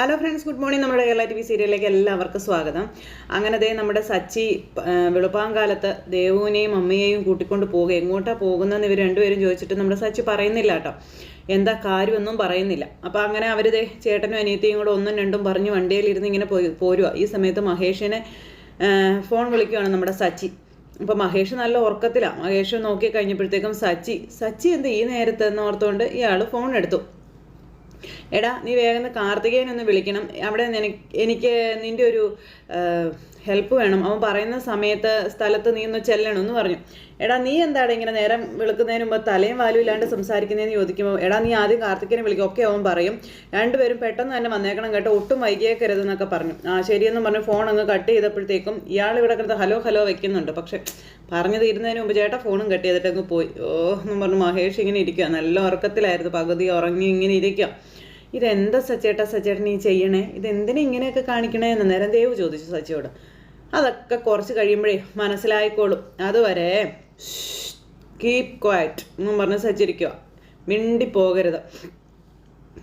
Hello friends good morning നമ്മുടെ Kerala T V സീരിയലിലേക്ക് എല്ലാവർക്കും സ്വാഗതം. അങ്ങനെ ദേ നമ്മുടെ സച്ചി വെളുപ്പാങ്കാലത്ത് ദേവുവിനെയും അമ്മയെയും കൂട്ടിക്കൊണ്ട് പോകുക എങ്ങോട്ടാ പോകുന്നതെന്ന് ഇവർ രണ്ടുപേരും ചോദിച്ചിട്ട് നമ്മുടെ സച്ചി പറയുന്നില്ല കേട്ടോ. എന്താ കാര്യമൊന്നും പറയുന്നില്ല. അപ്പോൾ അങ്ങനെ അവർ ദേ ചേട്ടനും അനിയത്തിയും കൂടെ ഒന്നും രണ്ടും പറഞ്ഞ് വണ്ടിയിലിരുന്ന് ഇങ്ങനെ പോരുക ഈ സമയത്ത് മഹേഷിനെ ഫോൺ വിളിക്കുകയാണ് നമ്മുടെ സച്ചി. അപ്പോൾ മഹേഷ് നല്ല ഉറക്കത്തിലാണ് മഹേഷ് നോക്കി കഴിഞ്ഞപ്പോഴത്തേക്കും സച്ചി സച്ചി എന്താ ഈ നേരത്തെ എന്ന് ഓർത്തുകൊണ്ട് ഇയാൾ ഫോൺ എടുത്തു. എടാ നീ വേഗം കാർത്തികേയൻ ഒന്ന് വിളിക്കണം. അവിടെ എനിക്ക് നിന്റെ ഒരു ഹെൽപ്പ് വേണം. അവൻ പറയുന്ന സമയത്ത് സ്ഥലത്ത് നീ ഒന്ന് ചെല്ലണം എന്ന് പറഞ്ഞു. എടാ നീ എന്താണ് ഇങ്ങനെ നേരം വിളിക്കുന്നതിന് മുമ്പ് തലയും വാലും ഇല്ലാണ്ട് സംസാരിക്കുന്നതെന്ന് ചോദിക്കുമ്പോൾ എടാ നീ ആദ്യം കാർത്തികേനെ വിളിക്കും. ഒക്കെ അവൻ പറയും. രണ്ടുപേരും പെട്ടെന്ന് തന്നെ വന്നേക്കണം കേട്ടോ. ഒട്ടും വൈകിയേക്കരുത് എന്നൊക്കെ പറഞ്ഞു. ആ ശരിയെന്നും പറഞ്ഞു ഫോൺ അങ്ങ് കട്ട് ചെയ്തപ്പോഴത്തേക്കും ഇയാൾ ഇവിടെ കിടന്ന് ഹലോ ഹലോ വെക്കുന്നുണ്ട്. പക്ഷെ പറഞ്ഞു തീരുന്നതിന് മുമ്പ് ചേട്ടാ ഫോണും കട്ട് ചെയ്തിട്ട് അങ്ങ് പോയി. ഓ എന്നും പറഞ്ഞു മഹേഷ് ഇങ്ങനെ ഇരിക്കുക നല്ല ഉറക്കത്തിലായിരുന്നു. പകുതി ഉറങ്ങി ഇങ്ങനെ ഇരിക്കുക ഇതെന്താ സച്ചേട്ടാ സച്ചേട്ടൻ ഈ ചെയ്യണേ? ഇതെന്തിനാ ഇങ്ങനെയൊക്കെ കാണിക്കണേ എന്ന് നേരം ദേവ് ചോദിച്ചു സച്ചിയോട്. അതൊക്കെ കുറച്ച് കഴിയുമ്പോഴേ മനസ്സിലായിക്കോളും. അതുവരെ കീപ് ക്വയറ്റ് എന്നും പറഞ്ഞ് സച്ചിരിക്കുക. മിണ്ടി പോകരുത്.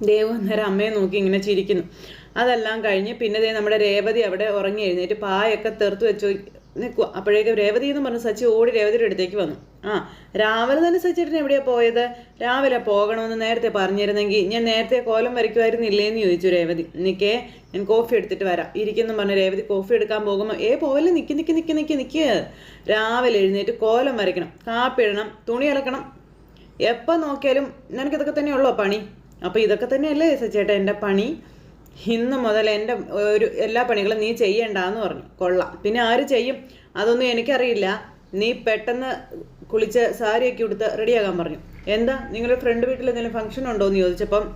ദേവ് അന്നേരം അമ്മയെ നോക്കി ഇങ്ങനെ ചിരിക്കുന്നു. അതെല്ലാം കഴിഞ്ഞ് പിന്നെ ദേ നമ്മുടെ രേവതി അവിടെ ഉറങ്ങി എഴുന്നേറ്റ് പായൊക്കെ തീർത്ത് വെച്ചു നിൽക്കുക അപ്പോഴേക്കും രേവതി എന്ന് പറഞ്ഞ് സച്ചി ഓടി രേവതിയുടെ അടുത്തേക്ക് വന്നു. ആ രാവിലെ തന്നെ സച്ചിട്ടൻ എവിടെയാണ് പോയത്? രാവിലെ പോകണമെന്ന് നേരത്തെ പറഞ്ഞിരുന്നെങ്കിൽ ഞാൻ നേരത്തെ കോലം വരയ്ക്കുമായിരുന്നില്ലേന്ന് ചോദിച്ചു രേവതി. നിക്കേ ഞാൻ കോഫി എടുത്തിട്ട് വരാം. ഇരിക്കുന്നു പറഞ്ഞ രേവതി കോഫി എടുക്കാൻ പോകുമ്പോൾ ഏ പോവല്ലേ? നിൽക്കി നിൽക്കി നിൽക്കി നിൽക്കി നിക്ക്. രാവിലെ എഴുന്നേറ്റ് കോലം വരയ്ക്കണം. കാപ്പി ഇടണം തുണി അലക്കണം. എപ്പോൾ നോക്കിയാലും നിനക്കിതൊക്കെ തന്നെയുള്ളോ പണി? അപ്പോൾ ഇതൊക്കെ തന്നെയല്ലേ സച്ചേട്ടാ എന്റെ പണി? ഇന്ന് മുതൽ എന്റെ ഒരു എല്ലാ പണികളും നീ ചെയ്യണ്ടെന്ന് പറഞ്ഞു. കൊള്ളാം. പിന്നെ ആര് ചെയ്യും? അതൊന്നും എനിക്കറിയില്ല. നീ പെട്ടെന്ന് കുളിച്ച് സാരിയൊക്കെ ഉടുത്ത് റെഡിയാകാൻ പറഞ്ഞു. എന്താ? നിങ്ങളുടെ ഫ്രണ്ട് വീട്ടിൽ എന്തെങ്കിലും ഫംഗ്ഷൻ ഉണ്ടോ എന്ന് ചോദിച്ചപ്പം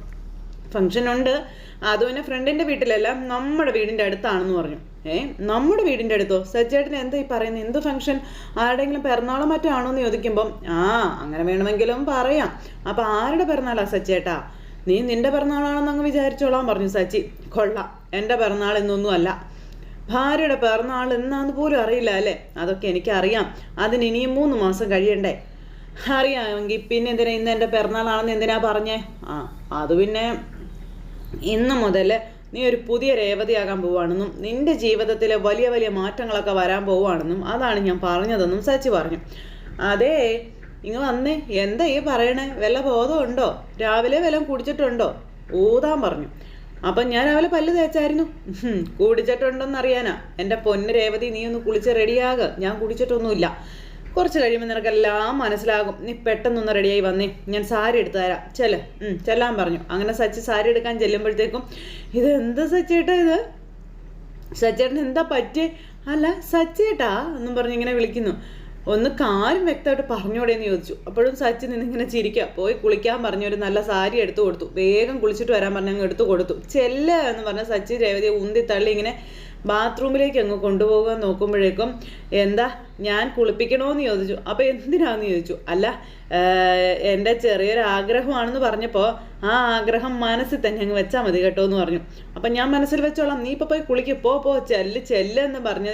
ഫംഗ്ഷൻ ഉണ്ട്. അത് പിന്നെ ഫ്രണ്ടിന്റെ വീട്ടിലല്ല നമ്മുടെ വീടിന്റെ അടുത്താണെന്ന് പറഞ്ഞു. ഏ? നമ്മുടെ വീടിന്റെ അടുത്തോ? സജ്ജേട്ടൻ എന്താ ഈ പറയുന്നത്? എന്ത് ഫംഗ്ഷൻ ആരുടെങ്കിലും പിറന്നാളോ മറ്റോ ആണോ എന്ന് ചോദിക്കുമ്പം ആ അങ്ങനെ വേണമെങ്കിലും പറയാം. അപ്പം ആരുടെ പിറന്നാളാ സച്ചേട്ടാ നീ നിന്റെ പിറന്നാളാണെന്ന് അങ്ങ് വിചാരിച്ചോളാൻ പറഞ്ഞു സച്ചി. കൊള്ളാം. എന്റെ പിറന്നാൾ എന്നൊന്നും അല്ല. ഭാര്യയുടെ പിറന്നാൾ എന്നാന്ന് പോലും അറിയില്ല അല്ലേ? അതൊക്കെ എനിക്കറിയാം. അതിന് ഇനിയും മൂന്ന് മാസം കഴിയണ്ടേ? അറിയാമെങ്കിൽ പിന്നെ എന്തിനാ ഇന്ന് എന്റെ പിറന്നാളാണെന്ന് എന്തിനാ പറഞ്ഞേ? ആ അത് പിന്നെ ഇന്ന് മുതൽ നീ ഒരു പുതിയ രേവതിയാകാൻ പോവുകയാണെന്നും നിന്റെ ജീവിതത്തിലെ വലിയ വലിയ മാറ്റങ്ങളൊക്കെ വരാൻ പോവുകയാണെന്നും അതാണ് ഞാൻ പറഞ്ഞതെന്നും സച്ചി പറഞ്ഞു. അതേ ഇങ്ങ് വന്നേ. എന്താ ഈ പറയണേ? വല്ല ബോധമുണ്ടോ? രാവിലെ വല്ലതും കുടിച്ചിട്ടുണ്ടോ? ഊതാൻ പറഞ്ഞു. അപ്പം ഞാൻ രാവിലെ പല്ല് തേച്ചായിരുന്നു. ഹും, കുടിച്ചിട്ടുണ്ടോന്ന് അറിയാനാ എന്റെ പൊന്ന് രേവതി നീ ഒന്ന് കുളിച്ച് റെഡിയാക. ഞാൻ കുടിച്ചിട്ടൊന്നുമില്ല. കുറച്ച് കഴിയുമ്പോൾ നിനക്കെല്ലാം മനസ്സിലാകും. നീ പെട്ടെന്നൊന്ന് റെഡിയായി വന്നേ. ഞാൻ സാരി എടുത്തു തരാം. ചെൽ. ഉം, ചെല്ലാൻ പറഞ്ഞു. അങ്ങനെ സച്ചി സാരി എടുക്കാൻ ചെല്ലുമ്പോഴത്തേക്കും ഇത് എന്താ സച്ചേട്ടാ ഇത്? സച്ചേട്ടൻ എന്താ പറ്റിയേ? അല്ല സച്ചേട്ടാ എന്നും പറഞ്ഞ് ഇങ്ങനെ വിളിക്കുന്നു. ഒന്ന് കാര്യം വ്യക്തമായിട്ട് പറഞ്ഞോടെ എന്ന് ചോദിച്ചു. അപ്പോഴും സച്ചിൻ നിന്നിങ്ങനെ ചിരിക്കുക പോയി കുളിക്കാൻ പറഞ്ഞു ഒരു നല്ല സാരി എടുത്തു കൊടുത്തു. വേഗം കുളിച്ചിട്ട് വരാൻ പറഞ്ഞു അങ്ങ് എടുത്തു കൊടുത്തു. ചെല്ല എന്ന് പറഞ്ഞ സച്ചിൻ രേവതിയെ ഉന്തി തള്ളി ഇങ്ങനെ ബാത്റൂമിലേക്ക് അങ്ങ് കൊണ്ടുപോകാൻ നോക്കുമ്പോഴേക്കും എന്താ ഞാൻ കുളിപ്പിക്കണമെന്ന് ചോദിച്ചു. അപ്പോൾ എന്തിനാന്ന് ചോദിച്ചു? അല്ല എന്റെ ചെറിയൊരു ആഗ്രഹമാണെന്ന് പറഞ്ഞപ്പോൾ ആ ആഗ്രഹം മനസ്സിൽ തന്നെ അങ്ങ് വെച്ചാൽ മതി കേട്ടോ എന്ന് പറഞ്ഞു. അപ്പം ഞാൻ മനസ്സിൽ വെച്ചോളാം. നീ ഇപ്പോൾ പോയി കുളിക്ക്. പോ പോ ചെല്ല് ചെല്ല് എന്ന് പറഞ്ഞ്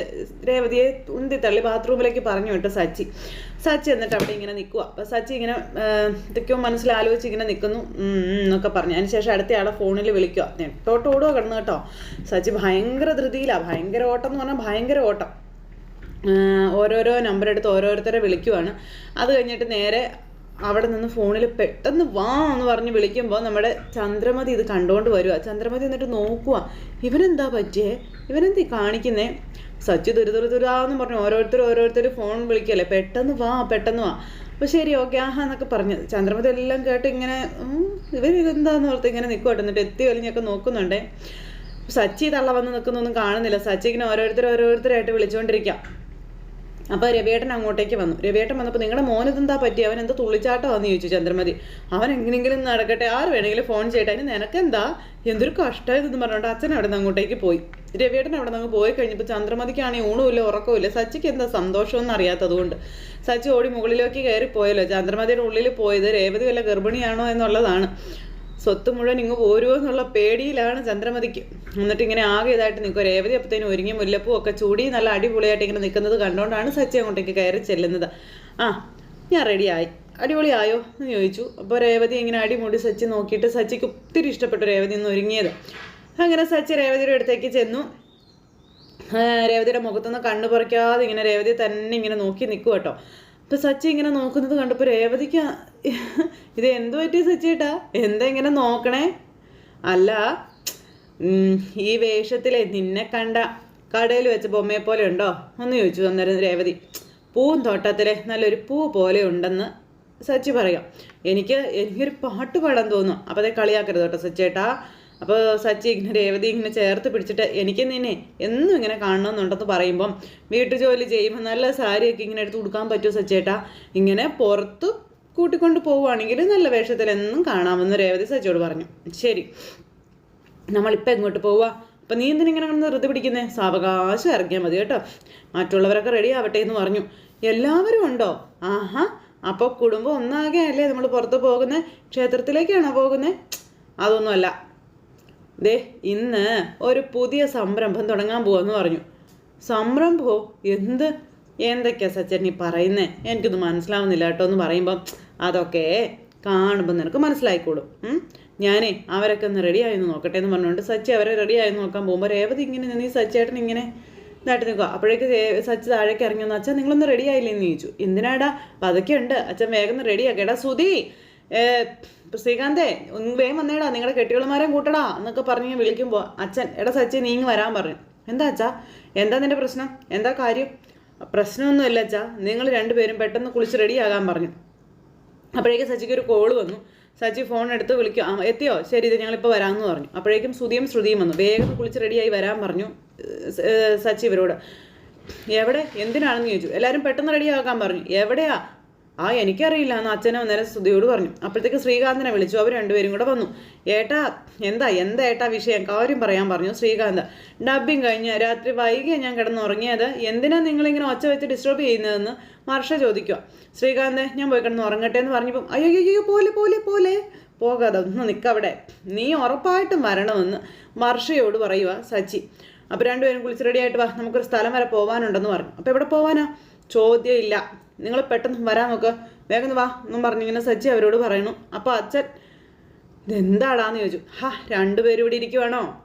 രേവതിയെ ഉന്തി തള്ളി ബാത്റൂമിലേക്ക് പറഞ്ഞു വിട്ട് സച്ചി. സച്ചി എന്നിട്ട് അവിടെ ഇങ്ങനെ നിൽക്കുക അപ്പം സച്ചി ഇങ്ങനെ ഇതൊക്കെയോ മനസ്സിലാലോചിച്ച് ഇങ്ങനെ നിൽക്കുന്നു എന്നൊക്കെ പറഞ്ഞു. അതിനുശേഷം അടുത്ത ആളെ ഫോണിൽ വിളിക്കുക തോട്ടോടുക കിടന്നു കേട്ടോ. സച്ചി ഭയങ്കര ധൃതിയിലാണ് ഭയങ്കര ഓട്ടം എന്ന് പറഞ്ഞാൽ ഭയങ്കര ഓട്ടം. ഓരോരോ നമ്പർ എടുത്ത് ഓരോരുത്തരെ വിളിക്കുവാണ്. അത് കഴിഞ്ഞിട്ട് നേരെ അവിടെ നിന്ന് ഫോണിൽ പെട്ടെന്ന് വാ എന്ന് പറഞ്ഞ് വിളിക്കുമ്പോൾ നമ്മുടെ ചന്ദ്രമതി ഇത് കണ്ടുകൊണ്ട് വരിക ചന്ദ്രമതി എന്നിട്ട് നോക്കുക ഇവനെന്താ പറ്റിയേ? ഇവനെന്താ കാണിക്കുന്നേ? സച്ചു ദുരി ദുരി ദുരാന്ന് പറഞ്ഞു ഓരോരുത്തർ ഓരോരുത്തർ ഫോൺ വിളിക്കല്ലേ? പെട്ടെന്ന് വാ പെട്ടെന്ന് വാ. അപ്പോൾ ശരി ഓക്കെ ആഹാ എന്നൊക്കെ പറഞ്ഞു. ചന്ദ്രമതി എല്ലാം കേട്ട് ഇങ്ങനെ ഇവർ ഇതെന്താന്ന് ഓർത്ത് ഇങ്ങനെ നിൽക്കുവാട്ടോ എന്നിട്ട് എത്തി വലിഞ്ഞൊക്കെ നോക്കുന്നുണ്ടേ. സച്ചി തള്ള വന്ന് നിൽക്കുന്നൊന്നും കാണുന്നില്ല. സച്ചി ഇങ്ങനെ ഓരോരുത്തർ ഓരോരുത്തരായിട്ട് വിളിച്ചുകൊണ്ടിരിക്കാം അപ്പോൾ രവിയേട്ടൻ അങ്ങോട്ടേക്ക് വന്നു. രവിയേട്ടൻ വന്നപ്പോൾ നിങ്ങളുടെ മോനെന്താ പറ്റി? അവൻ എന്താ തുള്ളിച്ചാട്ടമാണെന്ന് ചോദിച്ചു ചന്ദ്രമതി. അവൻ എങ്ങനെയെങ്കിലും നടക്കട്ടെ. ആര് വേണമെങ്കിലും ഫോൺ ചെയ്യട്ടെ. അതിന് നിനക്കെന്താ? എന്തൊരു കഷ്ടമായതെന്ന് പറഞ്ഞുകൊണ്ട് അച്ഛൻ അവിടെ നിന്ന് അങ്ങോട്ടേക്ക് പോയി. രവിയേട്ടൻ അവിടെ നിന്ന് പോയി കഴിഞ്ഞപ്പോൾ ചന്ദ്രമതിക്കാണെങ്കിൽ ഊണുമില്ല ഉറക്കമില്ല സച്ചിക്ക് എന്താ സന്തോഷമെന്ന് അറിയാത്തതുകൊണ്ട് സച്ചി ഓടി മുകളിലേക്ക് കയറി പോയല്ലോ ചന്ദ്രമതിയുടെ ഉള്ളിൽ പോയത് രേവതി വല്ല ഗർഭിണിയാണോ എന്നുള്ളതാണ്. സ്വത്ത് മുഴുവൻ ഇങ്ങ് പോരുമോ എന്നുള്ള പേടിയിലാണ് ചന്ദ്രമതിക്ക്. എന്നിട്ട് ഇങ്ങനെ ആകെ ഇതായിട്ട് നിൽക്കുക രേവതി അപ്പത്തേനും ഒരുങ്ങി മുല്ലപ്പൂ ഒക്കെ ചൂടി നല്ല അടിപൊളിയായിട്ട് ഇങ്ങനെ നിൽക്കുന്നത് കണ്ടുകൊണ്ടാണ് സച്ചി അങ്ങോട്ടേക്ക് കയറി ചെല്ലുന്നത്. ആ ഞാൻ റെഡിയായി അടിപൊളിയായോ എന്ന് ചോദിച്ചു. അപ്പോൾ രേവതി ഇങ്ങനെ അടിമുടി സച്ചി നോക്കിയിട്ട് സച്ചിക്ക് ഒത്തിരി ഇഷ്ടപ്പെട്ടു രേവതി നിന്ന് ഒരുങ്ങിയത്. അങ്ങനെ സച്ചി രേവതിയുടെ അടുത്തേക്ക് ചെന്നു. രേവതിയുടെ മുഖത്തുനിന്ന് കണ്ണു പറിക്കാതെ ഇങ്ങനെ രേവതി തന്നെ ഇങ്ങനെ നോക്കി നിൽക്കുക കേട്ടോ അപ്പം സച്ചി ഇങ്ങനെ നോക്കുന്നത് കണ്ടപ്പോൾ രേവതിക്ക് ഇത് എന്ത് പറ്റി സച്ചിയേട്ടാ? എന്താ ഇങ്ങനെ നോക്കണേ? അല്ല ഈ വേഷത്തിലെ നിന്നെ കണ്ട കടയിൽ വെച്ച് ബൊമ്മയെ പോലെ ഉണ്ടോ? എന്ന് ചോദിച്ചു അന്നേരം രേവതി. പൂവും തോട്ടത്തിലെ നല്ലൊരു പൂ പോലെ ഉണ്ടെന്ന് സച്ചി പറയാം. എനിക്ക് എനിക്കൊരു പാട്ട് പാടാൻ തോന്നും അപ്പോൾ അതേ കളിയാക്കരുത് കേട്ടോ സച്ചേട്ടാ. അപ്പോൾ സച്ചി ഇങ്ങനെ രേവതി ഇങ്ങനെ ചേർത്ത് പിടിച്ചിട്ട് എനിക്ക് നിന്നെ എന്നും ഇങ്ങനെ കാണണമെന്നുണ്ടെന്ന് പറയുമ്പം വീട്ടുജോലി ചെയ്യുമ്പോൾ നല്ല സാരിയൊക്കെ ഇങ്ങനെ എടുത്ത് കൊടുക്കാൻ പറ്റുമോ സച്ചേട്ടാ? ഇങ്ങനെ പുറത്ത് കൂട്ടിക്കൊണ്ട് പോവുകയാണെങ്കിൽ നല്ല വേഷത്തിൽ എന്നും കാണാമെന്ന് രേവതി സച്ചിയോട് പറഞ്ഞു. ശരി. നമ്മളിപ്പോൾ എങ്ങോട്ട് പോവുക അപ്പം നീ എന്തിനിങ്ങനെ കിടന്ന് ഋതു പിടിക്കുന്നേ? സാവകാശം ഇറങ്ങിയാൽ മതി കേട്ടോ. മറ്റുള്ളവരൊക്കെ റെഡി ആവട്ടെ എന്ന് പറഞ്ഞു. എല്ലാവരും ഉണ്ടോ? ആഹാ. അപ്പോൾ കുടുംബം ഒന്നാകെ അല്ലേ നമ്മൾ പുറത്ത് പോകുന്നത് ക്ഷേത്രത്തിലേക്കാണോ പോകുന്നത് അതൊന്നുമല്ല. ദേ ഇന്ന് ഒരു പുതിയ സംരംഭം തുടങ്ങാൻ പോവാന്ന് പറഞ്ഞു. സംരംഭോ? എന്ത്? എന്തൊക്കെയാ സച്ചൻ നീ പറയുന്നേ? എനിക്കൊന്നും മനസ്സിലാവുന്നില്ല കേട്ടോ എന്ന് പറയുമ്പം അതൊക്കെ കാണുമ്പോൾ നിനക്ക് മനസ്സിലായിക്കോളും. ഞാനേ അവരൊക്കെ ഒന്ന് റെഡി ആയെന്ന് നോക്കട്ടെ എന്ന് പറഞ്ഞുകൊണ്ട് സച്ചി അവരെ റെഡി ആയി നോക്കാൻ പോകുമ്പോൾ രേവതി ഇങ്ങനെ ഈ സച്ചേട്ടൻ ഇങ്ങനെ നാട്ടിൽ നിൽക്കുക അപ്പോഴേക്ക് സച്ചി താഴേക്ക് ഇറങ്ങി വന്നു അച്ഛൻ നിങ്ങളൊന്ന് റെഡി ആയില്ലേ? എന്ന് ചോദിച്ചു. എന്തിനാടാ? അപ്പം അതൊക്കെ ഉണ്ട് അച്ഛൻ വേഗം ഒന്ന് റെഡി ആക്കേടാ സുധി ശ്രീകാന്തേ ഒന്ന് വേഗം വന്നേടാ നിങ്ങളുടെ കെട്ടികളുമാരെയും കൂട്ടടാ എന്നൊക്കെ പറഞ്ഞ് വിളിക്കുമ്പോൾ അച്ഛൻ എടാ സച്ചി നീ ഇങ്ങ് വരാൻ പറഞ്ഞു എന്താ അച്ഛാ? എന്താ നിന്റെ പ്രശ്നം? എന്താ കാര്യം? പ്രശ്നമൊന്നുമില്ല അച്ഛാ നിങ്ങൾ രണ്ടുപേരും പെട്ടെന്ന് കുളിച്ച് റെഡിയാകാൻ പറഞ്ഞു. അപ്പോഴേക്കും സച്ചിക്ക് ഒരു കോൾ വന്നു. സച്ചി ഫോൺ എടുത്ത് വിളിക്കും. ആ എത്തിയോ? ശരി ഇത് ഞങ്ങളിപ്പോൾ വരാമെന്ന് പറഞ്ഞു. അപ്പോഴേക്കും ശ്രുതിയും ശ്രുതിയും വന്നു. വേഗം കുളിച്ച് റെഡിയായി വരാൻ പറഞ്ഞു സച്ചി ഇവരോട്. എവിടെ? എന്തിനാണെന്ന് ചോദിച്ചു. എല്ലാവരും പെട്ടെന്ന് റെഡിയാക്കാൻ പറഞ്ഞു. എവിടെയാ? ആ എനിക്കറിയില്ല. എന്ന് അച്ഛനെ അന്നേരം ശ്രുതിയോട് പറഞ്ഞു. അപ്പോഴത്തേക്ക് ശ്രീകാന്തിനെ വിളിച്ചു. അവർ രണ്ടുപേരും കൂടെ വന്നു. ഏട്ടാ എന്താ എന്താ ഏട്ടാ വിഷയം? കാര്യം പറയാൻ പറഞ്ഞു ശ്രീകാന്ത്. ഡബ്ബിങ് കഴിഞ്ഞ് രാത്രി വൈകിയാണ് ഞാൻ കിടന്നുറങ്ങിയത് എന്തിനാ നിങ്ങളിങ്ങനെ ഒച്ച വെച്ച് ഡിസ്റ്റർബ് ചെയ്യുന്നതെന്ന് മർഷ ചോദിക്കുക ശ്രീകാന്ത് ഞാൻ പോയി കിടന്ന് ഉറങ്ങട്ടെ എന്ന് പറഞ്ഞപ്പം അയ്യോ അയ്യോ, പോലെ പോലെ പോലെ. പോകാതെ ഒന്ന് നിൽക്കവിടെ നീ ഉറപ്പായിട്ടും വരണമെന്ന് മർഷയോട് പറയുക സച്ചി. അപ്പോൾ രണ്ടുപേരും കുളിച്ച് റെഡി ആയിട്ട് വാ. നമുക്കൊരു സ്ഥലം വരെ പോകാനുണ്ടെന്ന് പറഞ്ഞു. അപ്പോൾ എവിടെ പോവാനാ? ചോദ്യം ഇല്ല നിങ്ങൾ പെട്ടെന്ന് വരാൻ നോക്ക്. വേഗം വാ എന്നും പറഞ്ഞിങ്ങനെ സജ്ജി അവരോട് പറയണു അപ്പോൾ അച്ഛൻ ഇതെന്താടാന്ന് ചോദിച്ചു. ഹാ രണ്ടുപേരും ഇവിടെ ഇരിക്കുവാണോ?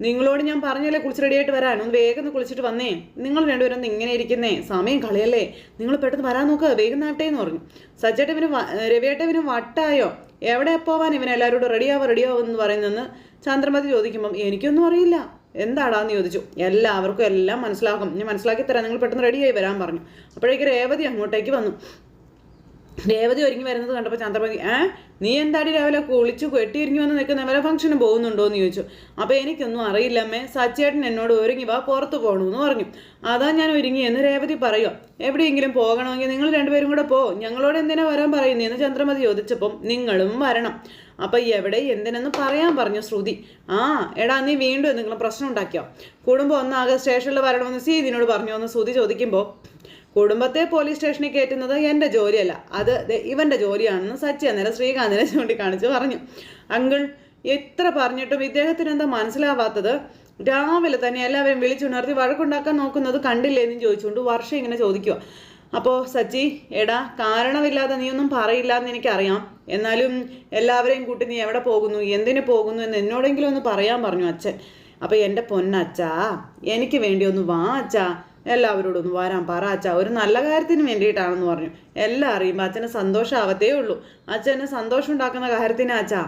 നിങ്ങളോട് ഞാൻ പറഞ്ഞല്ലേ കുളിച്ച് റെഡിയായിട്ട് വരാൻ. ഒന്ന് വേഗം ഒന്ന് കുളിച്ചിട്ട് വന്നേ. നിങ്ങൾ രണ്ടുപേരും ഒന്ന് ഇങ്ങനെ ഇരിക്കുന്നേ. സമയം കളയല്ലേ. നിങ്ങൾ പെട്ടെന്ന് വരാൻ നോക്കുക വേഗം നാട്ടേ എന്ന് പറഞ്ഞു. സജ്ജേട്ട ഇവന് രവിയേട്ട ഇവന് വട്ടായോ? എവിടെ പോവാൻ ഇവൻ എല്ലാവരോടും റെഡിയാവോ റെഡിയാവോ എന്ന് പറയുന്നെന്ന് ചന്ദ്രമതി ചോദിക്കുമ്പം എനിക്കൊന്നും അറിയില്ല. എന്താടാന്ന് ചോദിച്ചു. എല്ലാവർക്കും എല്ലാം മനസ്സിലാക്കും ഞാൻ മനസ്സിലാക്കി തരാം. നിങ്ങൾ പെട്ടെന്ന് റെഡിയായി വരാൻ പറഞ്ഞു. അപ്പോഴേക്ക് രേവതി അങ്ങോട്ടേക്ക് വന്നു. രേവതി ഒരുങ്ങി വരുന്നത് കണ്ടപ്പോൾ ചന്ദ്രമതി ഏ? നീ എന്താടി രാവിലെ കുളിച്ചു കെട്ടി ഒരുങ്ങി വന്ന് നിൽക്കുന്ന വല്ല ഫംഗ്ഷന് പോകുന്നുണ്ടോ? എന്ന് ചോദിച്ചു. അപ്പോൾ എനിക്കൊന്നും അറിയില്ല അമ്മേ. സച്ചേട്ടൻ എന്നോട് ഒരുങ്ങി വാ പുറത്ത് പോകണമെന്ന് പറഞ്ഞു. അതാ ഞാൻ ഒരുങ്ങി എന്ന് രേവതി പറയുക എവിടെയെങ്കിലും പോകണമെങ്കിൽ നിങ്ങൾ രണ്ടുപേരും കൂടെ പോ. ഞങ്ങളോട് എന്തിനാ വരാൻ പറയുന്നതെന്ന് ചന്ദ്രമതി ചോദിച്ചപ്പം നിങ്ങളും വരണം. അപ്പം എവിടെ എന്തിനെന്ന് പറയാൻ പറഞ്ഞു ശ്രുതി. ആ എടാ നീ വീണ്ടും എന്തെങ്കിലും പ്രശ്നം ഉണ്ടാക്കിയോ? കുടുംബം ഒന്നാകെ സ്റ്റേഷനിൽ വരണമെന്ന് സി ഇതിനോട് പറഞ്ഞു എന്ന് ശ്രുതി ചോദിക്കുമ്പോൾ കുടുംബത്തെ പോലീസ് സ്റ്റേഷനിൽ കയറ്റുന്നത് എന്റെ ജോലിയല്ല. അത് ഇവന്റെ ജോലിയാണെന്ന് സച്ചി അന്നേരം ശ്രീകാന്തിനെ ചൂണ്ടിക്കാണിച്ച് പറഞ്ഞു. അങ്കിൾ എത്ര പറഞ്ഞിട്ടും ഇദ്ദേഹത്തിന് എന്താ മനസ്സിലാവാത്തത്? രാവിലെ തന്നെ എല്ലാവരും വിളിച്ചുണർത്തി വഴക്കുണ്ടാക്കാൻ നോക്കുന്നത് കണ്ടില്ലേ ചോദിച്ചുകൊണ്ട് വർഷം ഇങ്ങനെ ചോദിക്കുക. അപ്പോൾ സച്ചി എടാ കാരണമില്ലാതെ നീ ഒന്നും പറയില്ല എന്ന് എനിക്കറിയാം. എന്നാലും എല്ലാവരെയും കൂട്ടി നീ എവിടെ പോകുന്നു? എന്തിനു പോകുന്നു എന്ന് എന്നോടെങ്കിലും ഒന്ന് പറയാൻ പറഞ്ഞു അച്ഛൻ. അപ്പോൾ എന്റെ പൊന്നച്ചാ എനിക്ക് വേണ്ടി ഒന്ന് വാ അച്ഛാ എല്ലാവരോടും ഒന്ന് വരാൻ പറ. അച്ഛ ഒരു നല്ല കാര്യത്തിന് വേണ്ടിയിട്ടാണെന്ന് പറഞ്ഞു. എല്ലാം അറിയുമ്പോൾ അച്ഛന് സന്തോഷമാവത്തേ ഉള്ളൂ. അച്ഛന് സന്തോഷം ഉണ്ടാക്കുന്ന കാര്യത്തിന് അച്ഛാ.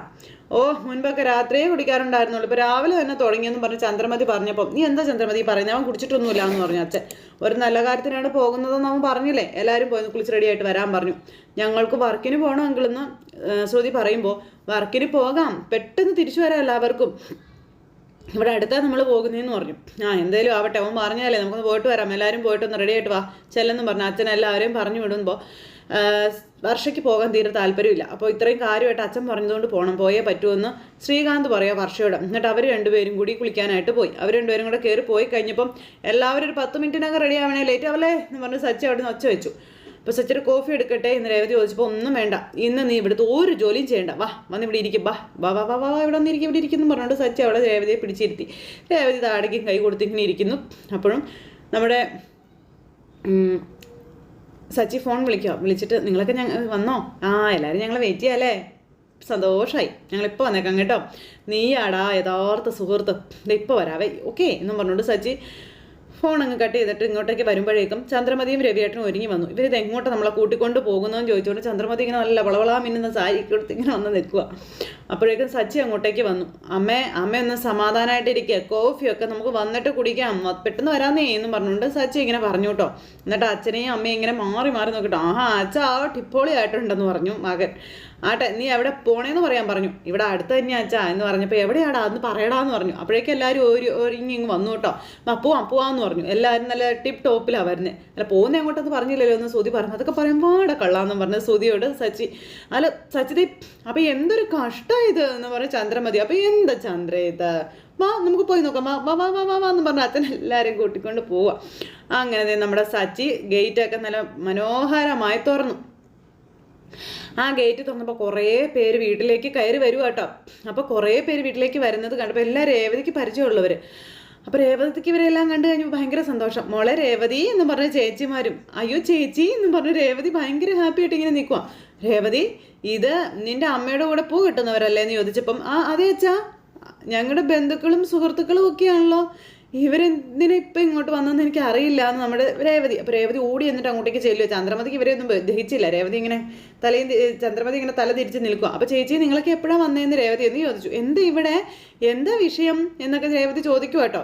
ഓ മുൻപൊക്കെ രാത്രിയെ കുടിക്കാറുണ്ടായിരുന്നുള്ളൂ. ഇപ്പോൾ രാവിലെ തന്നെ തുടങ്ങിയെന്ന് പറഞ്ഞ് ചന്ദ്രമതി പറഞ്ഞപ്പോൾ നീ എന്താ ചന്ദ്രമതി പറയുന്നത് അവൻ കുടിച്ചിട്ടൊന്നുമില്ല എന്ന് പറഞ്ഞു അച്ഛൻ. ഒരു നല്ല കാര്യത്തിനാണ് പോകുന്നതെന്ന് അവൻ പറഞ്ഞില്ലേ? എല്ലാവരും പോയി കുളിച്ച് റെഡിയായിട്ട് വരാൻ പറഞ്ഞു. ഞങ്ങൾക്ക് വർക്കിന് പോകണമെങ്കിൽ അങ്കിളെന്ന് ശ്രുതി പറയുമ്പോൾ വർക്കിന് പോകാം. പെട്ടെന്ന് തിരിച്ചു വരാം എല്ലാവർക്കും. ഇവിടെ അടുത്താ നമ്മൾ പോകുന്നതെന്ന് പറഞ്ഞു. ആ എന്തേലും ആവട്ടെ അവൻ പറഞ്ഞാലേ നമുക്കൊന്ന് പോയിട്ട് വരാം. എല്ലാവരും പോയിട്ടൊന്ന് റെഡി ആയിട്ട് വാ. ചെല്ലെന്നും പറഞ്ഞു. അച്ഛൻ എല്ലാവരെയും പറഞ്ഞു വിടുമ്പോൾ വർഷയ്ക്ക് പോകാൻ തീരെ താല്പര്യമില്ല. അപ്പോൾ ഇത്രയും കാര്യമായിട്ട് അച്ഛൻ പറഞ്ഞതുകൊണ്ട് പോകണം പോയേ പറ്റുമെന്ന് ശ്രീകാന്ത് പറയാം വർഷയോട്. എന്നിട്ട് അവർ രണ്ടുപേരും കൂടി കുളിക്കാനായിട്ട് പോയി. അവർ രണ്ടുപേരും കൂടെ കയറി പോയി കഴിഞ്ഞപ്പം എല്ലാവരും ഒരു പത്ത് മിനിറ്റിനകം റെഡി ആവണേ ലേറ്റ് ആവല്ലേ എന്ന് പറഞ്ഞ് സച്ചി അവിടെ നിന്ന് ഒച്ച വെച്ചു. അപ്പോൾ സച്ചിന് കോഫി എടുക്കട്ടെ എന്ന് രേവതി ചോദിച്ചപ്പോൾ ഒന്നും വേണ്ട. ഇന്ന് നീ ഇവിടുത്തെ ഒരു ജോലിയും ചെയ്യണ്ട. വാ വന്ന് ഇവിടെ ഇരിക്കും. വാ വാ വാ വാ വാ ഇവിടെ വന്നിരിക്കും ഇവിടെ ഇരിക്കുന്നു പറഞ്ഞുകൊണ്ട് സച്ചി അവിടെ രേവതിയെ പിടിച്ചിരുത്തി. രേവതി താടേക്കും കൈ കൊടുത്തിങ്ങനെ ഇരിക്കുന്നു. അപ്പോഴും നമ്മുടെ സച്ചി ഫോൺ വിളിക്കുക വിളിച്ചിട്ട് നിങ്ങളൊക്കെ ഞങ്ങൾ വന്നോ? ആ എല്ലാവരും ഞങ്ങൾ വെയിറ്റ് ചെയ്യാല്ലേ? സന്തോഷമായി ഞങ്ങളിപ്പോൾ വന്നേക്കാം കേട്ടോ. നീയാടാ യഥാർത്ഥ സുഹൃത്ത്. ഇപ്പോൾ വരാവേ. ഓക്കെ എന്നും പറഞ്ഞുകൊണ്ട് സച്ചി ഫോൺ അങ്ങ് കട്ട് ചെയ്തിട്ട് ഇങ്ങോട്ടേക്ക് വരുമ്പോഴേക്കും ചന്ദ്രമതിയും രവിയേട്ടനും ഒരുങ്ങി വന്നു. ഇവരിത് എങ്ങോട്ട് നമ്മളെ കൂട്ടിക്കൊണ്ട് പോകുന്നതെന്ന് ചോദിച്ചുകൊണ്ട് ചന്ദ്രമതി ഇങ്ങനെ നല്ല വളവളാ മിന്നുന്ന സാരി കൊടുത്ത് ഇങ്ങനെ വന്ന് നിൽക്കുക അപ്പോഴേക്കും സച്ചി അങ്ങോട്ടേക്ക് വന്നു. അമ്മേ അമ്മ ഒന്ന് സമാധാനമായിട്ടിരിക്കുക കോഫിയൊക്കെ നമുക്ക് വന്നിട്ട് കുടിക്കാം. പെട്ടെന്ന് വരാന്നേ എന്നും പറഞ്ഞുകൊണ്ട് സച്ചി ഇങ്ങനെ പറഞ്ഞു കേട്ടോ. എന്നിട്ട് അച്ഛനെയും അമ്മയും ഇങ്ങനെ മാറി മാറി നോക്കിട്ടോ ആഹാ അച്ഛ ആ ടിപ്പോളി ആയിട്ടുണ്ടെന്ന് പറഞ്ഞു മകൻ. ആട്ടെ നീ എവിടെ പോണേന്ന് പറയാൻ പറഞ്ഞു. ഇവിടെ അടുത്ത് തന്നെയാ അച്ഛാ എന്ന് പറഞ്ഞപ്പോൾ എവിടെയാടാ അന്ന് പറയടാന്ന് പറഞ്ഞു. അപ്പോഴേക്കും എല്ലാവരും ഒരു ഒരുങ്ങി ഇങ്ങ് വന്നു കേട്ടോ. പോവാം പോവാന്ന് പറഞ്ഞു. എല്ലാവരും നല്ല ടിപ്പ് ടോപ്പിലാണ് വരുന്നത് അല്ല പോകുന്ന എങ്ങോട്ടൊന്നും പറഞ്ഞില്ലല്ലോ എന്ന് സുതി പറഞ്ഞു. അതൊക്കെ പറയുമ്പോടെ കള്ളാന്ന് പറഞ്ഞു സുതിയോട് സച്ചി. അല്ല സച്ചിതി അപ്പം എന്തൊരു കഷ്ടം ഇത് എന്ന് പറഞ്ഞ ചന്ദ്രമതി. അപ്പം എന്താ ചന്ദ്ര ഇത്? വാ നമുക്ക് പോയി നോക്കാം. വാ വാ വാ വാ വാ എന്ന് പറഞ്ഞ അച്ഛൻ എല്ലാവരെയും കൂട്ടിക്കൊണ്ട് പോവാം. അങ്ങനെ നമ്മുടെ സച്ചി ഗേറ്റൊക്കെ നല്ല മനോഹരമായി തുറന്നു. ആ ഗേറ്റ് തുറന്നപ്പോൾ കുറേ പേര് വീട്ടിലേക്ക് കയറി വരുക കേട്ടോ. അപ്പോൾ കുറേ പേര് വീട്ടിലേക്ക് വരുന്നത് കണ്ടപ്പോൾ എല്ലാ രേവതിക്ക് പരിചയമുള്ളവർ അപ്പോൾ രേവതിക്ക് ഇവരെല്ലാം കണ്ടു കഴിഞ്ഞപ്പോൾ ഭയങ്കര സന്തോഷം. മോളെ രേവതി എന്ന് പറഞ്ഞ ചേച്ചിമാരും അയ്യോ ചേച്ചി എന്ന് പറഞ്ഞ രേവതി ഭയങ്കര ഹാപ്പി ആയിട്ട് ഇങ്ങനെ നിൽക്കുക രേവതി ഇത് നിന്റെ അമ്മയുടെ കൂടെ പൂ കിട്ടുന്നവരല്ലേ എന്ന് ചോദിച്ചപ്പം ആ അതെ അച്ഛാ ഞങ്ങളുടെ ബന്ധുക്കളും സുഹൃത്തുക്കളും ഒക്കെയാണല്ലോ. ഇവരെന്തിനാ ഇപ്പം ഇങ്ങോട്ട് വന്നതെന്ന് എനിക്ക് അറിയില്ല എന്ന് നമ്മുടെ രേവതി അപ്പോൾ രേവതി ഓടി എന്നിട്ട് അങ്ങോട്ടേക്ക് ചെല്ലുക ചന്ദ്രമതിക്ക് ഇവരെയൊന്നും ദഹിച്ചില്ല. രേവതി ഇങ്ങനെ തലയും ചന്ദ്രമതി ഇങ്ങനെ തല തിരിച്ച് നിൽക്കുക അപ്പോൾ ചേച്ചി നിങ്ങളൊക്കെ എപ്പോഴാണ് വന്നതെന്ന് രേവതി എന്ന് ചോദിച്ചു. എന്താ ഇവിടെ? എന്താ വിഷയം? എന്നൊക്കെ രേവതി ചോദിക്കുക കേട്ടോ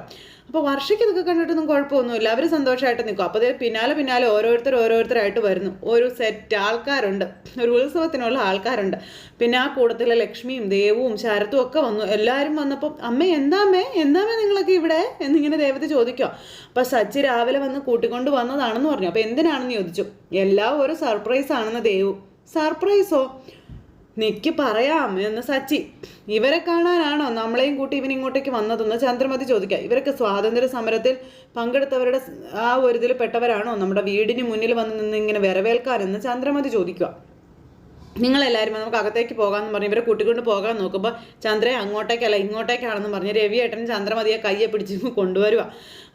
അപ്പോൾ വർഷയ്ക്ക് ഇതൊക്കെ കണ്ടിട്ടൊന്നും കുഴപ്പമൊന്നുമില്ല. അവർ സന്തോഷമായിട്ട് നിൽക്കും അപ്പോൾ പിന്നാലെ പിന്നാലെ ഓരോരുത്തർ ഓരോരുത്തരായിട്ട് വരുന്നു. ഒരു സെറ്റ് ആൾക്കാരുണ്ട്. ഒരു ഉത്സവത്തിനുള്ള ആൾക്കാരുണ്ട്. പിന്നെ ആ കൂട്ടത്തിലെ ലക്ഷ്മിയും ദേവവും ശരത്തും ഒക്കെ വന്നു. എല്ലാവരും വന്നപ്പോൾ അമ്മ എന്താമേ എന്താമേ നിങ്ങളൊക്കെ ഇവിടെ? എന്നിങ്ങനെ ദേവത ചോദിക്കുക. അപ്പോൾ സച്ചി രാവിലെ വന്ന് കൂട്ടിക്കൊണ്ട് വന്നതാണെന്ന് പറഞ്ഞു. അപ്പോൾ എന്തിനാണെന്ന് ചോദിച്ചു. എല്ലാം ഒരു സർപ്രൈസ് ആണെന്ന് ദേവു. സർപ്രൈസോ നിക്ക് പറയാം എന്ന് സച്ചി. ഇവരെ കാണാനാണോ നമ്മളെയും കൂട്ടി ഇവൻ ഇങ്ങോട്ടേക്ക് വന്നതെന്ന് ചന്ദ്രമതി ചോദിക്കുക. ഇവരൊക്കെ സ്വാതന്ത്ര്യ സമരത്തിൽ പങ്കെടുത്തവരുടെ ആ ഒരു ഇതിൽ പെട്ടവരാണോ നമ്മുടെ വീടിന് മുന്നിൽ വന്ന് നിന്ന് ഇങ്ങനെ വരവേൽക്കാനെന്ന് ചന്ദ്രമതി ചോദിക്കുക. നിങ്ങളെല്ലാവരും നമുക്ക് അകത്തേക്ക് പോകാമെന്ന് പറഞ്ഞ്. ഇവരെ കൂട്ടിക്കൊണ്ട് പോകാൻ നോക്കുമ്പോൾ ചന്ദ്രയെ അങ്ങോട്ടേക്കല്ല ഇങ്ങോട്ടേക്കാണെന്ന് പറഞ്ഞ്. രവിയേട്ടൻ ചന്ദ്രമതിയെ കയ്യെ പിടിച്ച് കൊണ്ടുവരിക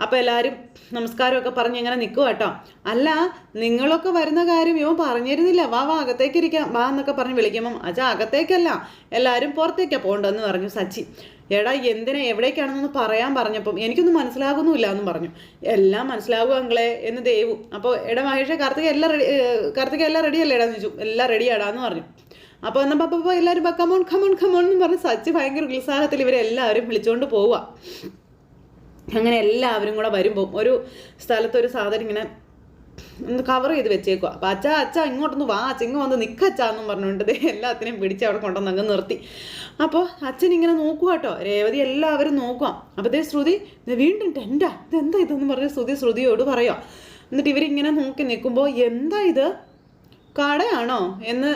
അപ്പോൾ എല്ലാവരും നമസ്കാരമൊക്കെ പറഞ്ഞ് ഇങ്ങനെ നിൽക്കുക കേട്ടോ. അല്ല നിങ്ങളൊക്കെ വരുന്ന കാര്യം ഇവൻ പറഞ്ഞിരുന്നില്ല. വാ വാ അകത്തേക്ക് ഇരിക്കാം. വാ എന്നൊക്കെ പറഞ്ഞ് വിളിക്കുമ്പം അച്ഛാ അകത്തേക്കല്ല. എല്ലാവരും പുറത്തേക്കാണ് പോകണ്ടെന്ന് പറഞ്ഞു സച്ചി. എടാ എന്തിനാ എവിടേക്കാണെന്നൊന്ന് പറയാൻ പറഞ്ഞപ്പം എനിക്കൊന്നും മനസ്സിലാകുന്നുമില്ല എന്ന് പറഞ്ഞു. എല്ലാം മനസ്സിലാകും അങ്ങളെ എന്ന് ദേവു. അപ്പോൾ എടാ മഹേഷ കാർത്തിക എല്ലാം റെഡി കാർത്തിക എല്ലാം റെഡി അല്ലേ എന്ന് ചോദിച്ചു. എല്ലാം റെഡിയാടാന്ന് പറഞ്ഞു. അപ്പോൾ എന്നാൽ പപ്പ എല്ലാവരും കമോൺ കമോൺ കമോൺ എന്ന് പറഞ്ഞ് സച്ച് ഭയങ്കര ഉത്സാഹത്തിൽ ഇവരെല്ലാവരും വിളിച്ചുകൊണ്ട് പോവുക അങ്ങനെ എല്ലാവരും കൂടെ വരുമ്പോൾ ഒരു സ്ഥലത്തൊരു സാധനം ഇങ്ങനെ ഒന്ന് കവർ ചെയ്ത് വെച്ചേക്കുക അപ്പം അച്ഛാ അച്ഛ ഇങ്ങോട്ടൊന്ന് വാ അച്ഛ ഇങ്ങ് വന്ന് നിൽക്കച്ചാന്നും പറഞ്ഞുകൊണ്ട് ദേ എല്ലാത്തിനെയും പിടിച്ച് അവിടെ കൊണ്ടുവന്ന് അങ്ങ് നിർത്തി. അപ്പോൾ അച്ഛൻ ഇങ്ങനെ നോക്കുക കേട്ടോ രേവതി എല്ലാവരും നോക്കുക അപ്പോൾ ദേ ശ്രുതി വീണ്ടും ടെന്റാ ഇതെന്താ ഇതെന്ന് പറഞ്ഞ് ശ്രുതി ശ്രുതിയോട് പറയാം എന്നിട്ട് ഇവരിങ്ങനെ നോക്കി നിൽക്കുമ്പോൾ എന്താ ഇത്? കടയാണോ? എന്ന്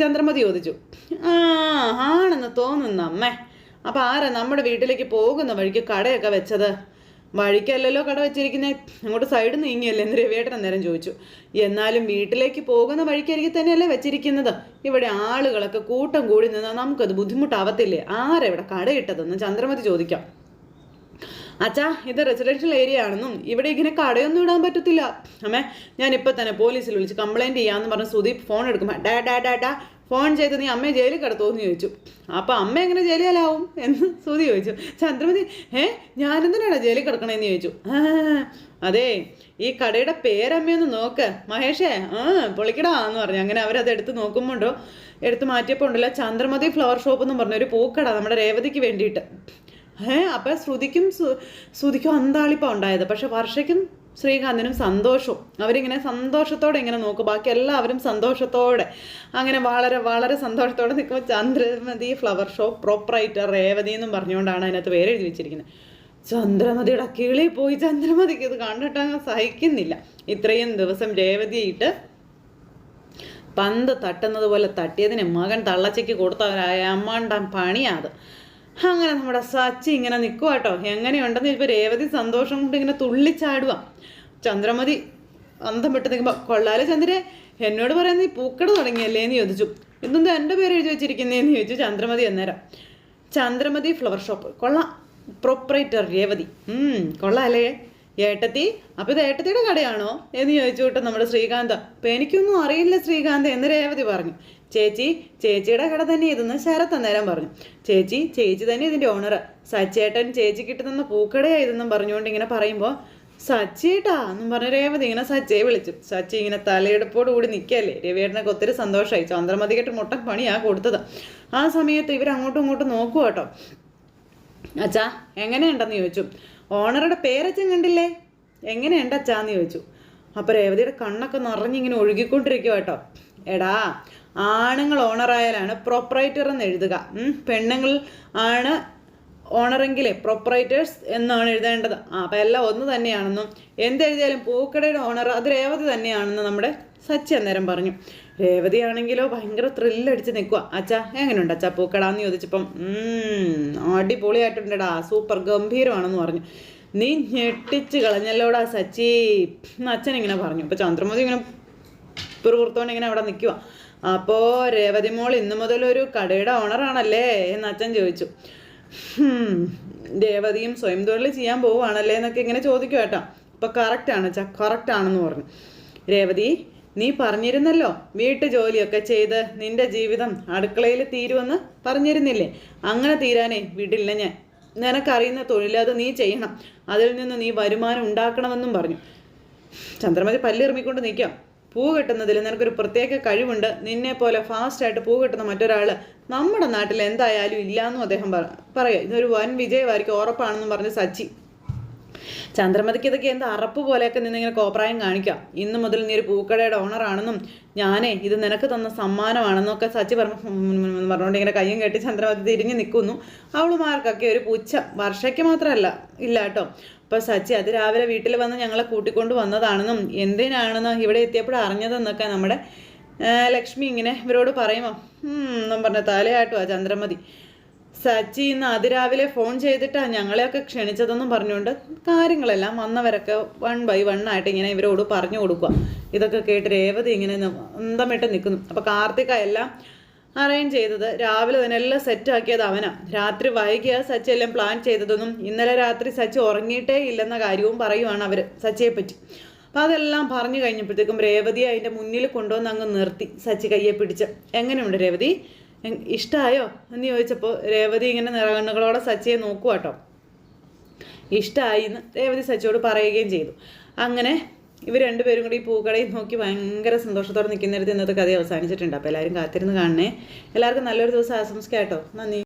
ചന്ദ്രമതി ചോദിച്ചു. ആ ആണെന്ന് തോന്നുന്നു അമ്മേ അപ്പോൾ ആരാ നമ്മുടെ വീട്ടിലേക്ക് പോകുന്ന വഴിക്ക് കടയൊക്കെ വെച്ചത്? വഴിക്കല്ലല്ലോ കട വെച്ചിരിക്കുന്നത് അങ്ങോട്ട് സൈഡ് നീങ്ങിയല്ലേ എന്ന് രവിയേട്ടൻ അന്നേരം ചോദിച്ചു. എന്നാലും വീട്ടിലേക്ക് പോകുന്ന വഴിക്കരികിൽ തന്നെയല്ലേ വെച്ചിരിക്കുന്നത്? ഇവിടെ ആളുകളൊക്കെ കൂട്ടം കൂടി നിന്നാൽ നമുക്കത് ബുദ്ധിമുട്ടാവത്തില്ലേ? ആരാ ഇവിടെ കടയിട്ടതെന്ന് ചന്ദ്രമതി ചോദിക്കാം. അച്ഛാ ഇത് റെസിഡൻഷ്യൽ ഏരിയ ആണെന്നും ഇവിടെ ഇങ്ങനെ കടയൊന്നും ഇടാൻ പറ്റത്തില്ല. അമ്മേ ഞാൻ ഇപ്പം തന്നെ പോലീസിൽ വിളിച്ച് കംപ്ലൈന്റ് ചെയ്യാമെന്ന് പറഞ്ഞ് സുദീപ് ഫോൺ എടുക്കുമ്പോൾ ഡാ ഡാ ഡാ ഡാ ഫോൺ ചെയ്ത് നീ അമ്മയെ ജയിലിൽ കിടത്തോ എന്ന് ചോദിച്ചു. അപ്പോൾ അമ്മ എങ്ങനെ ജയിലിലാവും എന്ന് സുതി ചോദിച്ചു. ചന്ദ്രമതി ഏ ഞാനെന്തിനാണ് ജയിലിൽ കിടക്കണേന്ന് ചോദിച്ചു. അതെ ഈ കടയുടെ പേരമ്മയൊന്ന് നോക്ക്. മഹേഷേ ആ പൊളിക്കടാ എന്ന് പറഞ്ഞു. അങ്ങനെ അവരത് എടുത്ത് നോക്കുമ്പോണ്ടോ എടുത്ത് മാറ്റിയപ്പോൾ ഉണ്ടല്ലോ ചന്ദ്രമതി ഫ്ലവർ ഷോപ്പ് എന്ന് പറഞ്ഞ ഒരു പൂക്കട നമ്മുടെ രേവതിക്ക് വേണ്ടിയിട്ട്. ഏഹ് അപ്പം ശ്രുതിക്കും ശ്രുതിക്കും അന്താളിപ്പം ഉണ്ടായത്. പക്ഷെ വർഷയ്ക്കും ശ്രീകാന്തിനും സന്തോഷവും. അവരിങ്ങനെ സന്തോഷത്തോടെ ഇങ്ങനെ നോക്കും. ബാക്കി എല്ലാവരും സന്തോഷത്തോടെ അങ്ങനെ വളരെ വളരെ സന്തോഷത്തോടെ നിൽക്കുമ്പോൾ Chandramathi flower show proprietor Revathi എന്നും പറഞ്ഞുകൊണ്ടാണ് അതിനകത്ത് പേര് എഴുതി വെച്ചിരിക്കുന്നത്. ചന്ദ്രമതിയുടെ കിളി പോയി. ചന്ദ്രമതിക്ക് ഇത് കണ്ടിട്ട് അങ്ങ് സഹിക്കുന്നില്ല. ഇത്രയും ദിവസം രേവതിയിട്ട് പന്ത് തട്ടുന്നത് പോലെ തട്ടിയതിന് മകൻ തള്ളച്ചയ്ക്ക് കൊടുത്തവരായ അമ്മാണ്ടാൻ പണിയാത് അങ്ങനെ നമ്മുടെ സച്ചി ഇങ്ങനെ നിൽക്കുക കേട്ടോ എങ്ങനെയുണ്ടെന്ന് ഇപ്പോൾ രേവതി സന്തോഷം കൊണ്ട് ഇങ്ങനെ തുള്ളിച്ചാടുക ചന്ദ്രമതി അന്തം വിട്ട് നിൽക്കുമ്പോൾ കൊള്ളാലെ ചന്ദ്രേ എന്നോട് പറയാൻ നീ പൂക്കട തുടങ്ങിയല്ലേ? എന്ന് ചോദിച്ചു. ഇതെന്താ എന്റെ പേര് എഴുതി വെച്ചിരിക്കുന്നേ? എന്ന് ചോദിച്ചു ചന്ദ്രമതി അന്നേരം. ചന്ദ്രമതി ഫ്ലവർ ഷോപ്പ് കൊള്ളാം. പ്രൊപ്പറേറ്റർ രേവതി. കൊള്ളാം അല്ലേ ഏട്ടത്തി അപ്പൊ ഇത് ഏട്ടത്തിയുടെ കടയാണോ? എന്ന് ചോദിച്ചു നമ്മുടെ ശ്രീകാന്ത അപ്പൊ എനിക്കൊന്നും അറിയില്ല ശ്രീകാന്ത് എന്ന് രേവതി പറഞ്ഞു. ചേച്ചി ചേച്ചിയുടെ കട തന്നെ ഇതെന്ന് ശരത്ത് അന്നേരം പറഞ്ഞു. ചേച്ചി ചേച്ചി തന്നെ ഇതിന്റെ ഓണർ സച്ചേട്ടൻ ചേച്ചി കിട്ടുന്ന പൂക്കടയാ ഇതെന്നും പറഞ്ഞുകൊണ്ട് ഇങ്ങനെ പറയുമ്പോൾ സച്ചേട്ടാ എന്നും പറഞ്ഞ രേവതി ഇങ്ങനെ സച്ചയെ വിളിച്ചു. സച്ചി ഇങ്ങനെ തലയെടുപ്പോട് കൂടി നിൽക്കല്ലേ രവിയേട്ടനൊക്കെ ഒത്തിരി സന്തോഷമായി ചന്ദ്രമതി കെട്ട് മുട്ടൻ പണിയാ കൊടുത്തത്. ആ സമയത്ത് ഇവരങ്ങോട്ടും ഇങ്ങോട്ടും നോക്കുക കേട്ടോ അച്ഛാ എങ്ങനെയുണ്ടെന്ന് ചോദിച്ചു. ഓണറുടെ പേരച്ഛൻ കണ്ടില്ലേ? എങ്ങനെയുണ്ട് അച്ഛാന്ന് ചോദിച്ചു. അപ്പോൾ രേവതിയുടെ കണ്ണൊക്കെ നിറഞ്ഞിങ്ങനെ ഒഴുകിക്കൊണ്ടിരിക്കുക കേട്ടോ. എടാ ആണുങ്ങൾ ഓണറായാലാണ് പ്രോപ്പറേറ്റർ എന്ന് എഴുതുക. പെണ്ണുങ്ങൾ ആണ് ഓണറെങ്കിലേ പ്രോപ്പറേറ്റേഴ്സ് എന്നാണ് എഴുതേണ്ടത്. ആ അപ്പം എല്ലാം ഒന്ന് തന്നെയാണെന്നും എന്തെഴുതിയാലും പൂക്കടയുടെ ഓണർ അത് രേവതി തന്നെയാണെന്ന് നമ്മുടെ സച്ചി അന്നേരം പറഞ്ഞു. രേവതി ആണെങ്കിലോ ഭയങ്കര ത്രില്ലടിച്ച് നിൽക്കുക അച്ഛാ എങ്ങനെയുണ്ട് അച്ഛാ പൂക്കടാന്ന് ചോദിച്ചപ്പം "ഉം, അടിപൊളിയായിട്ടുണ്ടടാ സൂപ്പർ ഗംഭീരമാണെന്ന് പറഞ്ഞു. നീ ഞെട്ടിച്ച് കളഞ്ഞല്ലോടാ സച്ചി. അച്ഛൻ ഇങ്ങനെ പറഞ്ഞു. അപ്പോൾ ചന്ദ്രമതി ഇങ്ങനെ പിറുപുറത്തോണ്ട് ഇങ്ങനെ അവിടെ നിൽക്കുക അപ്പോൾ രേവതി മോൾ ഇന്നു മുതൽ ഒരു കടയുടെ ഓണറാണല്ലേ എന്ന് അച്ഛൻ ചോദിച്ചു. "ഹും, രേവതിയും സ്വയം തൊഴിൽ ചെയ്യാൻ പോവുകയാണല്ലേ എന്നൊക്കെ ഇങ്ങനെ ചോദിക്കും കേട്ടോ. അപ്പോൾ കറക്റ്റാണ് അച്ഛാ കറക്റ്റ് ആണെന്ന് പറഞ്ഞു. രേവതി നീ പറഞ്ഞിരുന്നല്ലോ വീട്ടു ജോലിയൊക്കെ ചെയ്ത് നിന്റെ ജീവിതം അടുക്കളയിൽ തീരുമെന്ന് പറഞ്ഞിരുന്നില്ലേ? അങ്ങനെ തീരാനേ വിടില്ല ഞാൻ. നിനക്കറിയുന്ന തൊഴിൽ അത് നീ ചെയ്യണം. അതിൽ നിന്ന് നീ വരുമാനം ഉണ്ടാക്കണമെന്നും പറഞ്ഞു. ചന്ദ്രമതി പല്ലിറുമിക്കൊണ്ട് നിൽക്കാം. പൂ കെട്ടുന്നതിൽ നിനക്കൊരു പ്രത്യേക കഴിവുണ്ട്. നിന്നെ പോലെ ഫാസ്റ്റായിട്ട് പൂ കെട്ടുന്ന മറ്റൊരാൾ നമ്മുടെ നാട്ടിൽ എന്തായാലും ഇല്ലയെന്നും അദ്ദേഹം പറ പറയാം. ഇതൊരു വൻ വിജയമായിരിക്കും ഉറപ്പാണെന്നും പറഞ്ഞ് സച്ചി. ചന്ദ്രമതിക്ക് ഇതൊക്കെ എന്താ അറപ്പ് പോലെയൊക്കെ നിന്നിങ്ങനെ കോപ്രായം കാണിക്കാം. ഇന്ന് മുതൽ നീ ഒരു പൂക്കടയുടെ ഓണറാണെന്നും ഞാനേ ഇത് നിനക്ക് തന്ന സമ്മാനമാണെന്നൊക്കെ സച്ചി പറഞ്ഞുകൊണ്ട് ഇങ്ങനെ കയ്യും കെട്ടി ചന്ദ്രമതി തിരിഞ്ഞ് നിൽക്കുന്നു അവളുമാർക്കൊക്കെ ഒരു പുച്ഛം. വർഷയ്ക്ക് മാത്രമല്ല. ഇല്ല കേട്ടോ. അപ്പോൾ സച്ചി അത് രാവിലെ വീട്ടിൽ വന്ന് ഞങ്ങളെ കൂട്ടിക്കൊണ്ട് വന്നതാണെന്നും എന്തിനാണെന്ന് ഇവിടെ എത്തിയപ്പോൾ അറിഞ്ഞതെന്നൊക്കെ നമ്മുടെ ലക്ഷ്മി ഇങ്ങനെ ഇവരോട് പറയുമോ എന്നും പറഞ്ഞ തലയായിട്ടുവാ ചന്ദ്രമതി. സച്ചി ഇന്ന് അതിരാവിലെ ഫോൺ ചെയ്തിട്ടാ ഞങ്ങളെയൊക്കെ ക്ഷണിച്ചതെന്നും പറഞ്ഞുകൊണ്ട് കാര്യങ്ങളെല്ലാം വന്നവരൊക്കെ വൺ ബൈ വൺ ആയിട്ട് ഇങ്ങനെ ഇവരോട് പറഞ്ഞു കൊടുക്കുക. ഇതൊക്കെ കേട്ട് രേവതി ഇങ്ങനെ അന്തമിട്ട് നിൽക്കുന്നു അപ്പോൾ കാർത്തിക എല്ലാം അറേഞ്ച് ചെയ്തത്. രാവിലെ തന്നെ എല്ലാം സെറ്റ് ആക്കിയത് അവനാ. രാത്രി വൈകിയ സച്ചി എല്ലാം പ്ലാൻ ചെയ്തതെന്നും ഇന്നലെ രാത്രി സച്ചി ഉറങ്ങിയിട്ടേ ഇല്ലെന്ന കാര്യവും പറയുവാണ് അവർ സച്ചിയെ പറ്റി അപ്പം അതെല്ലാം പറഞ്ഞു കഴിഞ്ഞപ്പോഴത്തേക്കും രേവതി അതിന്റെ മുന്നിൽ കൊണ്ടുവന്ന് അങ്ങ് നിർത്തി സച്ചി കയ്യെ പിടിച്ച്. എങ്ങനെയുണ്ട് രേവതി? ഇഷ്ടായോ? എന്ന് ചോദിച്ചപ്പോൾ രേവതി ഇങ്ങനെ നിറകണ്ണുകളോടെ സച്ചിയെ നോക്കുക കേട്ടോ ഇഷ്ടമായി എന്ന് രേവതി സച്ചിയോട് പറയുകയും ചെയ്തു. അങ്ങനെ ഇവർ രണ്ടുപേരും കൂടി ഈ പൂക്കടയിൽ നോക്കി ഭയങ്കര സന്തോഷത്തോടെ നിൽക്കുന്നിടത്ത് ഇന്നത്തെ കഥ അവസാനിച്ചിട്ടുണ്ട്. അപ്പോൾ എല്ലാവരും കാത്തിരുന്ന് കാണണേ. എല്ലാവർക്കും നല്ലൊരു ദിവസം ആശംസിക്കാം കേട്ടോ. നന്ദി.